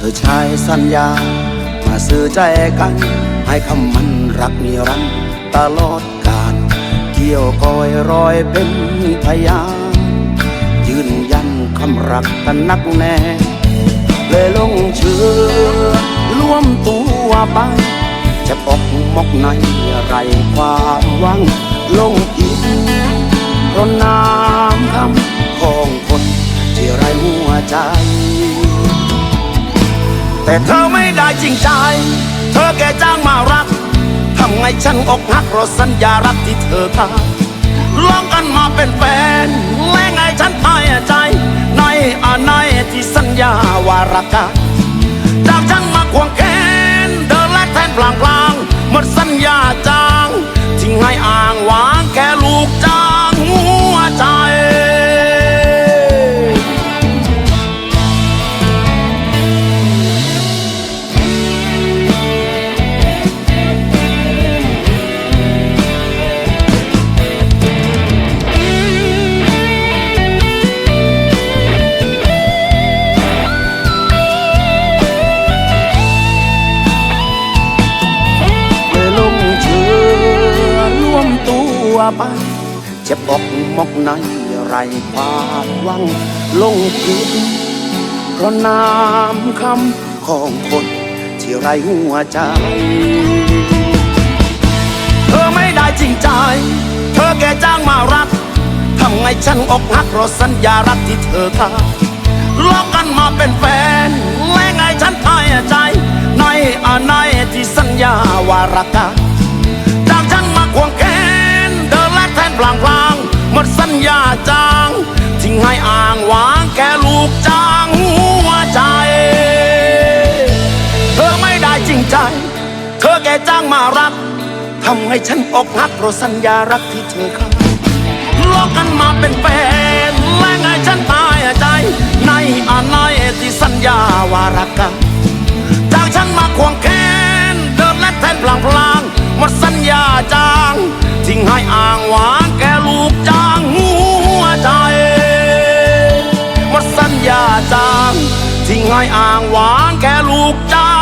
ธอชายสัญญา มาซื้อใจกัน ให้คำมันรักนิรันดร์ตลอดกาลเกี่ยวกอยรอยเป็นพยานยืนยันคำรักกันนักแน่เลยลงเชื่อร่วมตัวไปจะปกมกในไรความหวัง ลงอินราะน้ำคำของคนที่ไรหัวใจ แต่เธอไม่ได้จริงใจ เธอแค่จ้างมารัก ทำไงฉันอกหักราะสัญญารักที่เธอทำร้องกันมาเป็นแฟนและไงฉันตายใจ ในอาในที่สัญญาวารักกันจากฉันมาควงแขนเดินและแทนพลางพลางหมดสัญญาจางทิ้งให้อ่างวาง ไป เจ็บอกมกในไรความวังลงผิดเพราะน้ำคำของคนที่ไรหัวใจ เธอไม่ได้จริงใจ เธอแค่จ้างมารักทำไงฉันอกหักเพราะสัญญารักที่เธอขาดลอกกันมาเป็นแฟนและไงฉันตายใจ ในอาในที่สัญญาว่ารักกัน พลางพลางหมดสัญญาจางทิ้งให้อ่างวางแค่ลูกจางหัวใจ เธอไม่ได้จริงใจ เธอแค่จ้างมารักทำให้ฉันอกหักเพราะสัญญารักที่เธอขาดลอกกันมาเป็นแฟนและไงฉันตายใจ ในอาในที่สัญญาว่ารักกันจากฉันมาควงแขนเดินและแทนพลางพลางหมดสัญญาจางทิ้งให้อ่างวาง ที่ง่อยอ่างหวางแค่ลูกจ้า